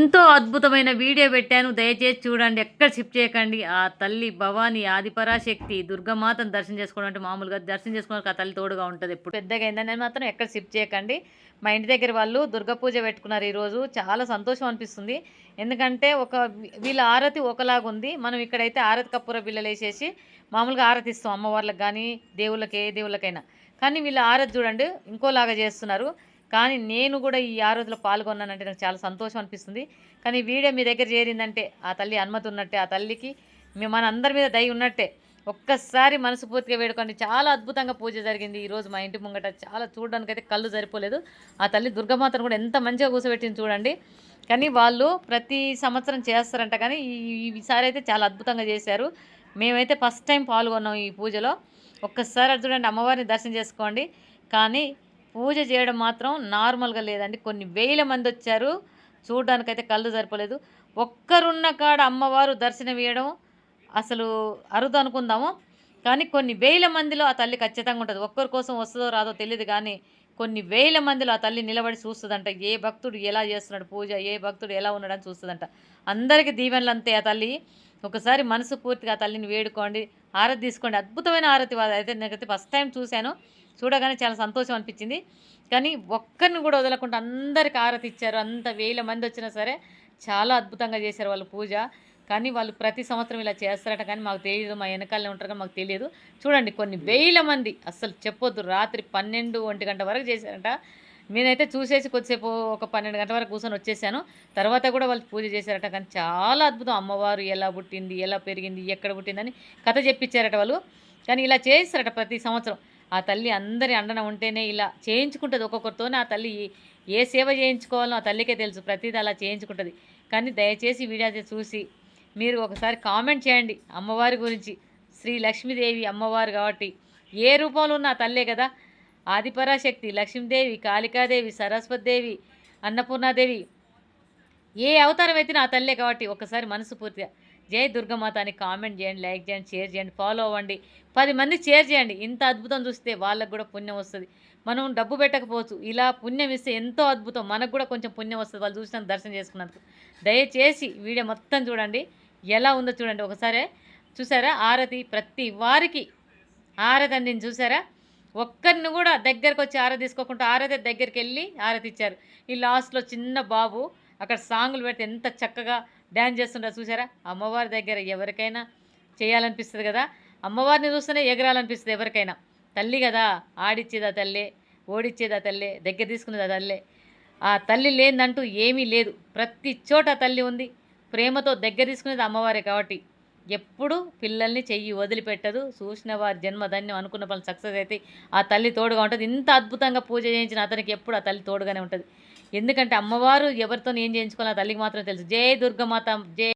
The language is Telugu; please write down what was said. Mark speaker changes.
Speaker 1: ఎంతో అద్భుతమైన వీడియో పెట్టాను. దయచేసి చూడండి ఎక్కడ షిఫ్ట్ చేయకండి. ఆ తల్లి భవాని ఆదిపరాశక్తి దుర్గమాతను దర్శనం చేసుకోవడం అంటే మామూలుగా దర్శనం చేసుకోవడానికి ఆ తల్లి తోడుగా ఉంటుంది ఎప్పుడు. పెద్దగా అయిందని మాత్రం ఎక్కడ షిఫ్ట్ చేయకండి. మా ఇంటి దగ్గర వాళ్ళు దుర్గ పూజ పెట్టుకున్నారు ఈరోజు చాలా సంతోషం అనిపిస్తుంది. ఎందుకంటే ఒక వీళ్ళ ఆరతి ఒకలాగా ఉంది. మనం ఇక్కడైతే ఆరతి కప్పుర బిల్లలు వేసేసి మామూలుగా ఆరతి ఇస్తాం అమ్మవార్లకు కానీ దేవుళ్ళకి ఏ దేవుళ్ళకైనా. కానీ వీళ్ళ ఆరతి చూడండి ఇంకోలాగా చేస్తున్నారు. కానీ నేను కూడా ఈ ఆ రోజులో పాల్గొన్నానంటే నాకు చాలా సంతోషం అనిపిస్తుంది. కానీ వీడియో మీ దగ్గర చేరిందంటే ఆ తల్లి అనుమతి ఉన్నట్టే ఆ తల్లికి మన అందరి మీద దయ ఉన్నట్టే ఒక్కసారి మనసుపూర్తిగా వేడుకోండి. చాలా అద్భుతంగా పూజ జరిగింది. ఈరోజు మా ఇంటి ముంగట చాలా చూడడానికైతే కళ్ళు సరిపోలేదు. ఆ తల్లి దుర్గమాతను కూడా ఎంత మంచిగా కూర్చోబెట్టింది చూడండి. కానీ వాళ్ళు ప్రతి సంవత్సరం చేస్తారంట కానీ ఈ- ఈసారి అయితే చాలా అద్భుతంగా చేశారు. మేమైతే ఫస్ట్ టైం పాల్గొన్నాం ఈ పూజలో. ఒక్కసారి అది చూడండి అమ్మవారిని దర్శనం చేసుకోండి. కానీ పూజ చేయడం మాత్రం నార్మల్గా లేదండి. కొన్ని వేల మంది వచ్చారు. చూడడానికైతే కళ్ళు సరిపోలేదు. ఒక్కరున్న కాడ అమ్మవారు దర్శనం ఇవ్వడం అసలు అరుదు అనుకుందాము. కానీ కొన్ని వేల మందిలో ఆ తల్లి ఖచ్చితంగా ఉంటుంది. ఒక్కరి కోసం వస్తుందో రాదో తెలియదు కానీ కొన్ని వేల మందిలో ఆ తల్లి నిలబడి చూస్తుందంట. ఏ భక్తుడు ఎలా చేస్తున్నాడు పూజ? ఏ భక్తుడు ఎలా ఉన్నాడని చూస్తుందంట. అందరికీ దీవెనలు అంతే ఆ తల్లి. ఒకసారి మనసు పూర్తిగా తల్లిని వేడుకోండి ఆరతి తీసుకోండి. అద్భుతమైన ఆరతి అయితే నేనైతే ఫస్ట్ టైం చూశాను. చూడగానే చాలా సంతోషం అనిపించింది. కానీ ఒక్కరిని కూడా వదలకుండా అందరికి ఆరతి ఇచ్చారు. అంత వేల మంది వచ్చినా సరే చాలా అద్భుతంగా చేశారు వాళ్ళు పూజ. కానీ వాళ్ళు ప్రతి సంవత్సరం ఇలా చేస్తారట కానీ మాకు తెలియదు మా వెనకాలనే ఉంటారు కానీ మాకు తెలియదు. చూడండి కొన్ని వేల మంది అస్సలు చెప్పొద్దు. రాత్రి పన్నెండు ఒంటి గంట వరకు చేశారంట. నేనైతే చూసేసి కొద్దిసేపు ఒక పన్నెండు గంటల వరకు కూర్చొని వచ్చేసాను. తర్వాత కూడా వాళ్ళు పూజ చేశారట కానీ చాలా అద్భుతం. అమ్మవారు ఎలా పుట్టింది ఎలా పెరిగింది ఎక్కడ పుట్టిందని కథ చెప్పించారట వాళ్ళు. కానీ ఇలా చేస్తారట ప్రతి సంవత్సరం. ఆ తల్లి అందరి అండన ఉంటేనే ఇలా చేయించుకుంటుంది ఒక్కొక్కరితోనే. ఆ తల్లి ఏ సేవ చేయించుకోవాలో ఆ తల్లికే తెలుసు. ప్రతిదీ అలా చేయించుకుంటుంది. కానీ దయచేసి వీడియో చూసి మీరు ఒకసారి కామెంట్ చేయండి అమ్మవారి గురించి. శ్రీ లక్ష్మీదేవి అమ్మవారు కాబట్టి ఏ రూపంలో ఉన్న ఆ తల్లే కదా? ఆదిపరాశక్తి లక్ష్మీదేవి కాళికాదేవి సరస్వతిదేవి అన్నపూర్ణాదేవి. ఏ అవతారం అయితే ఆ తల్లే కాబట్టి ఒకసారి మనసు పూర్తిగా జై దుర్గమాత అని కామెంట్ చేయండి లైక్ చేయండి షేర్ చేయండి ఫాలో అవ్వండి. పది మంది షేర్ చేయండి. ఇంత అద్భుతం చూస్తే వాళ్ళకు కూడా పుణ్యం వస్తుంది. మనం డబ్బు పెట్టకపోవచ్చు. ఇలా పుణ్యం ఇస్తే ఎంతో అద్భుతం. మనకు కూడా కొంచెం పుణ్యం వస్తుంది. వాళ్ళు చూసినందుకు దర్శనం చేసుకున్నందుకు దయచేసి వీడియో మొత్తం చూడండి. ఎలా ఉందో చూడండి. ఒకసారి చూసారా? ఆరతి ప్రతి వారికి ఆరతి అందిని చూసారా? ఒక్కరిని కూడా దగ్గరకు వచ్చి ఆరతి తీసుకోకుండా ఆరతి దగ్గరికి వెళ్ళి ఆరతి ఇచ్చారు ఈ లాస్ట్లో చిన్న బాబు అక్కడ సాంగులు పెడితే ఎంత చక్కగా డ్యాన్స్ చేస్తుంటారు చూసారా? అమ్మవారి దగ్గర ఎవరికైనా చేయాలనిపిస్తుంది కదా? అమ్మవారిని చూస్తేనే ఎగరాలనిపిస్తుంది ఎవరికైనా. తల్లి కదా ఆడిచ్చేదా తల్లే ఓడిచ్చేదా తల్లే దగ్గర తీసుకునేదా తల్లే. ఆ తల్లి లేదంటూ ఏమీ లేదు. ప్రతి చోట తల్లి ఉంది. ప్రేమతో దగ్గర తీసుకునేది అమ్మవారే కాబట్టి. ఎప్పుడు పిల్లల్ని చెయ్యి వదిలిపెట్టదు. చూసిన వారి జన్మధన్యం అనుకున్న పనులు సక్సెస్ అయితే ఆ తల్లి తోడుగా ఉంటుంది. ఇంత అద్భుతంగా పూజ చేయించిన అతనికి ఎప్పుడు ఆ తల్లి తోడుగానే ఉంటుంది. ఎందుకంటే అమ్మవారు ఎవరితో ఏం చేయించుకోవాలో ఆ తల్లికి మాత్రం తెలుసు. జై దుర్గమాత జై